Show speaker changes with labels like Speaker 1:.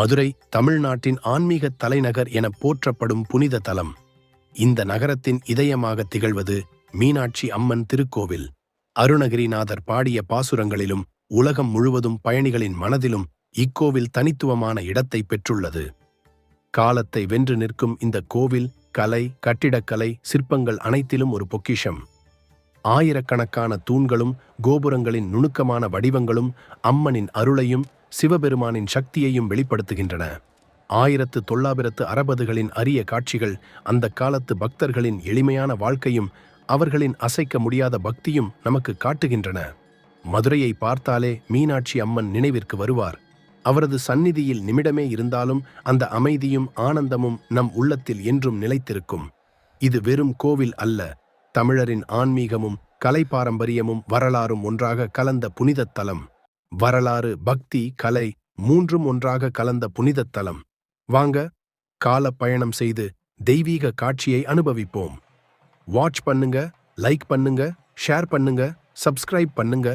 Speaker 1: மதுரை தமிழ்நாட்டின் ஆன்மீக தலைநகர் என போற்றப்படும் புனித தலம். இந்த நகரத்தின் இதயமாக திகழ்வது மீனாட்சி அம்மன் திருக்கோவில். அருணகிரிநாதர் பாடிய பாசுரங்களிலும் உலகம் முழுவதும் பயணிகளின் மனதிலும் இக்கோவில் தனித்துவமான இடத்தை பெற்றுள்ளது. காலத்தை வென்று நிற்கும் இந்த கோவில் கலை கட்டிடக்கலை சிற்பங்கள் அனைத்திலும் ஒரு பொக்கிஷம். ஆயிரக்கணக்கான தூண்களும் கோபுரங்களின் நுணுக்கமான வடிவங்களும் அம்மனின் அருளையும் சிவபெருமானின் சக்தியையும் வெளிப்படுத்துகின்றன. ஆயிரத்து தொள்ளாயிரத்து அறுபதுகளின் அரிய காட்சிகள் அந்த காலத்து பக்தர்களின் எளிமையான வாழ்க்கையும் அவர்களின் அசைக்க முடியாத பக்தியும் நமக்கு காட்டுகின்றன. மதுரையை பார்த்தாலே மீனாட்சி அம்மன் நினைவிற்கு வருவார். அவரது சந்நிதியில் நிமிடமே இருந்தாலும் அந்த அமைதியும் ஆனந்தமும் நம் உள்ளத்தில் என்றும் நிலைத்திருக்கும். இது வெறும் கோவில் அல்ல தமிழரின் ஆன்மீகமும் கலை பாரம்பரியமும் வரலாறும் ஒன்றாக கலந்த புனிதத் தலம் வரலாறு பக்தி கலை மூன்றும் ஒன்றாக கலந்த புனிதத் தலம் வாங்க கால பயணம் செய்து தெய்வீக காட்சியை அனுபவிப்போம். வாட்ச் பண்ணுங்க லைக் பண்ணுங்க ஷேர் பண்ணுங்க சப்ஸ்கிரைப் பண்ணுங்க.